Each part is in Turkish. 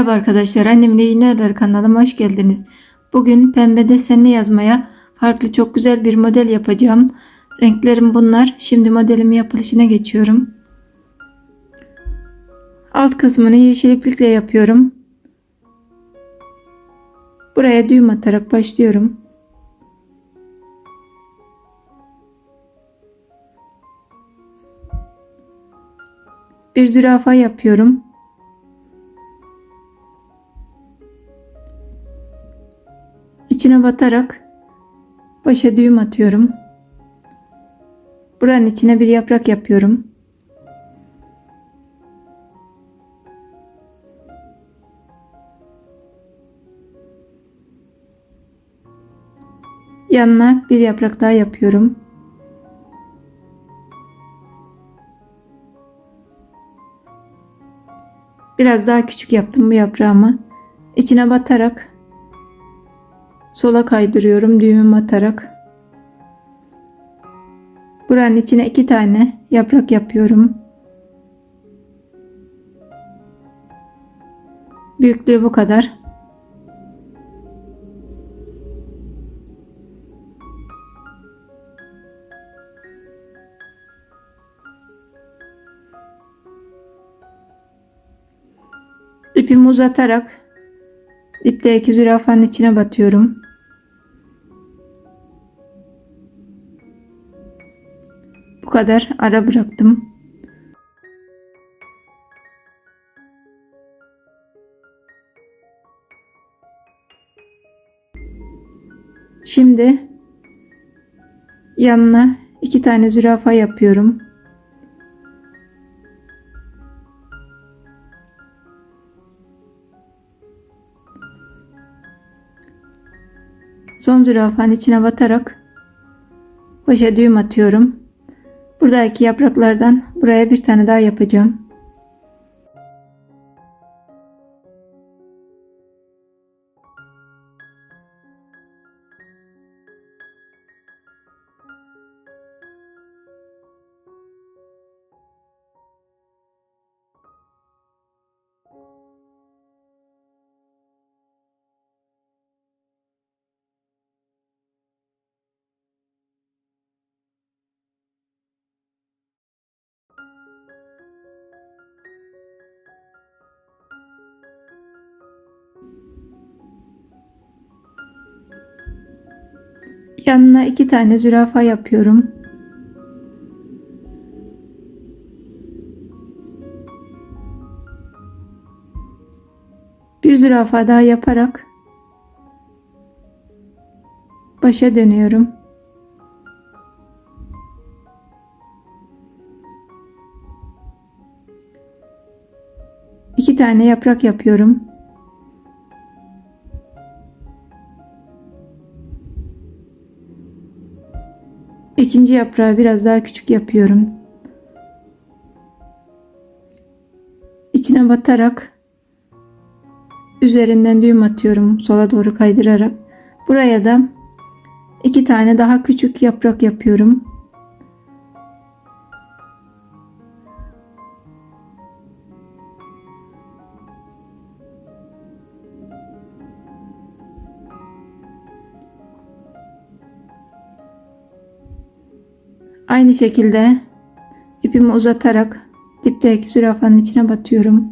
Merhaba arkadaşlar, annemin iyi neler kanalıma hoş geldiniz. Bugün pembe desenli yazmaya farklı çok güzel bir model yapacağım. Renklerim bunlar. Şimdi modelimi yapılışına geçiyorum. Alt kısmını yeşil iplikle yapıyorum. Buraya düğüm atarak başlıyorum. Bir zürafa yapıyorum. İçine batarak başa düğüm atıyorum. Buranın içine bir yaprak yapıyorum. Yanına bir yaprak daha yapıyorum. Biraz daha küçük yaptım bu yaprağımı. İçine batarak sola kaydırıyorum düğümümü atarak. Buranın içine iki tane yaprak yapıyorum. Büyüklüğü bu kadar. İpimi uzatarak dipteki zürafanın içine batıyorum. Kadar ara bıraktım. Şimdi yanına iki tane zürafa yapıyorum. Son zürafanın içine batarak başa düğüm atıyorum. Buradaki yapraklardan buraya bir tane daha yapacağım. Yanına iki tane zürafa yapıyorum. Bir zürafa daha yaparak başa dönüyorum. İki tane yaprak yapıyorum. İkinci yaprağı biraz daha küçük yapıyorum. İçine batarak üzerinden düğüm atıyorum sola doğru kaydırarak. Buraya da iki tane daha küçük yaprak yapıyorum. Aynı şekilde ipimi uzatarak dipteki zürafanın içine batıyorum.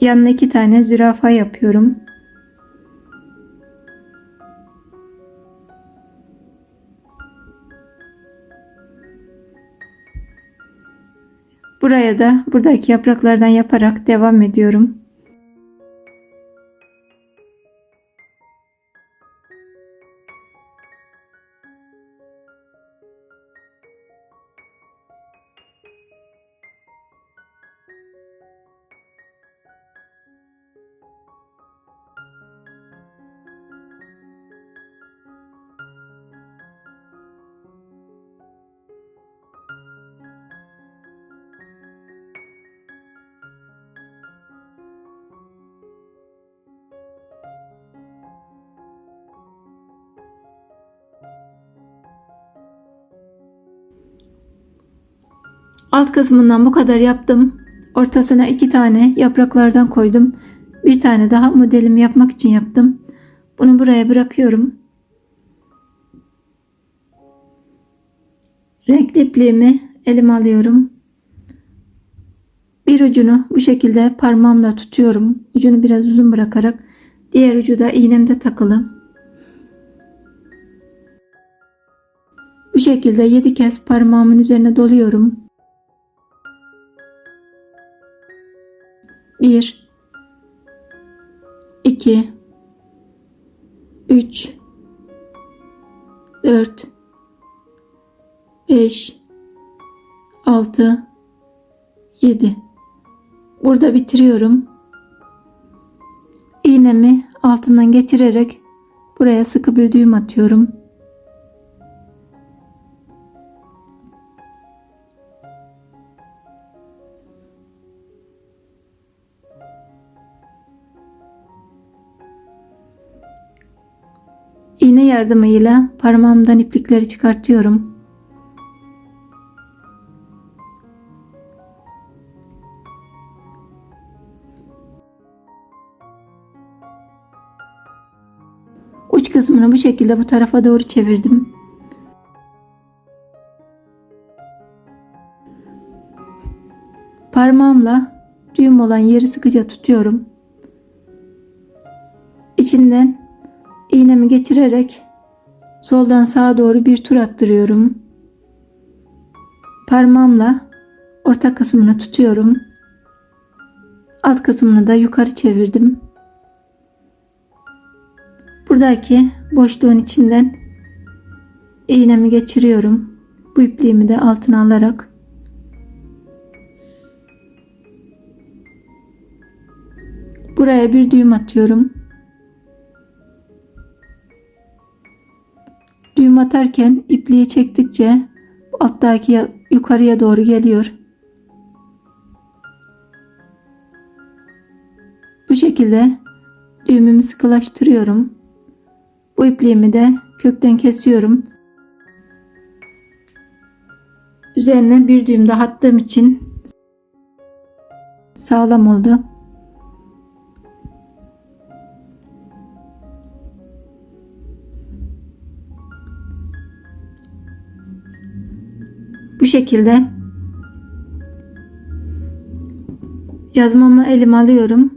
Yanına iki tane zürafa yapıyorum. Buraya da buradaki yapraklardan yaparak devam ediyorum. Alt kısmından bu kadar yaptım. Ortasına iki tane yapraklardan koydum. Bir tane daha modelimi yapmak için yaptım. Bunu buraya bırakıyorum. Renkli ipliğimi elime alıyorum. Bir ucunu bu şekilde parmağımla tutuyorum. Ucunu biraz uzun bırakarak diğer ucu da iğnemde takılı. Bu şekilde 7 kez parmağımın üzerine doluyorum. 1 2 3 4 5 6 7 Burada bitiriyorum. İğnemi altından geçirerek buraya sıkı bir düğüm atıyorum. İğne yardımıyla parmağımdan iplikleri çıkartıyorum. Uç kısmını bu şekilde bu tarafa doğru çevirdim. Parmağımla düğüm olan yeri sıkıca tutuyorum. İçinden iğnemi geçirerek soldan sağa doğru bir tur attırıyorum. Parmağımla orta kısmını tutuyorum. Alt kısmını da yukarı çevirdim. Buradaki boşluğun içinden iğnemi geçiriyorum. Bu ipliğimi de altına alarak buraya bir düğüm atıyorum. Atarken ipliği çektikçe alttaki yukarıya doğru geliyor. Bu şekilde düğümümü sıkılaştırıyorum. Bu ipliğimi de kökten kesiyorum. Üzerine bir düğüm daha attığım için sağlam oldu. Bu şekilde yazmamı elime alıyorum.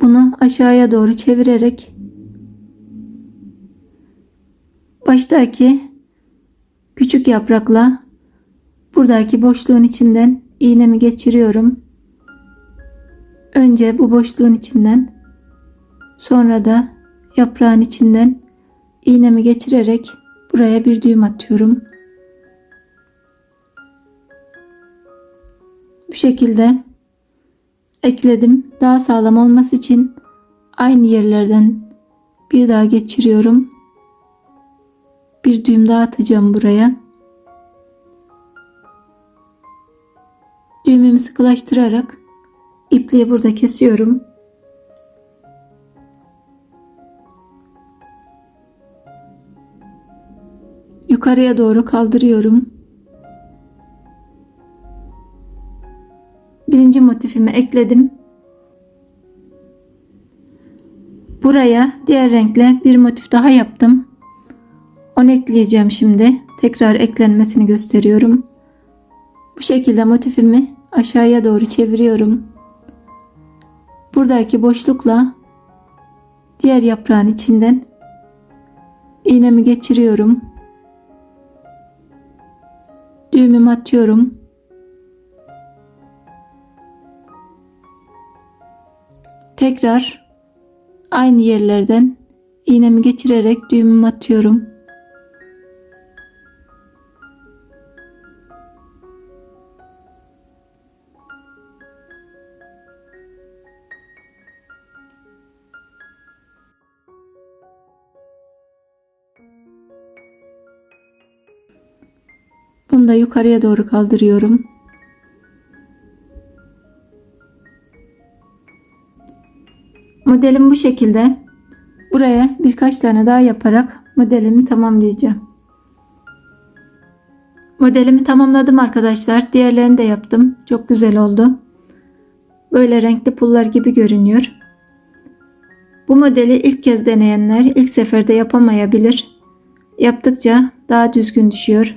Bunu aşağıya doğru çevirerek baştaki küçük yaprakla buradaki boşluğun içinden iğnemi geçiriyorum. Önce bu boşluğun içinden sonra da yaprağın içinden iğnemi geçirerek buraya bir düğüm atıyorum. Şekilde ekledim. Daha sağlam olması için aynı yerlerden bir daha geçiriyorum. Bir düğüm daha atacağım buraya. Düğümümü sıkılaştırarak ipliği burada kesiyorum. Yukarıya doğru kaldırıyorum. Birinci motifimi ekledim. Buraya diğer renkle bir motif daha yaptım. Onu ekleyeceğim şimdi. Tekrar eklenmesini gösteriyorum. Bu şekilde motifimi aşağıya doğru çeviriyorum. Buradaki boşlukla diğer yaprağın içinden iğnemi geçiriyorum. Düğümümü atıyorum. Tekrar aynı yerlerden iğnemi geçirerek düğümümü atıyorum. Bunu da yukarıya doğru kaldırıyorum. Modelim bu şekilde. Buraya birkaç tane daha yaparak modelimi tamamlayacağım. Modelimi tamamladım arkadaşlar. Diğerlerini de yaptım. Çok güzel oldu. Böyle renkli pullar gibi görünüyor. Bu modeli ilk kez deneyenler ilk seferde yapamayabilir. Yaptıkça daha düzgün düşüyor.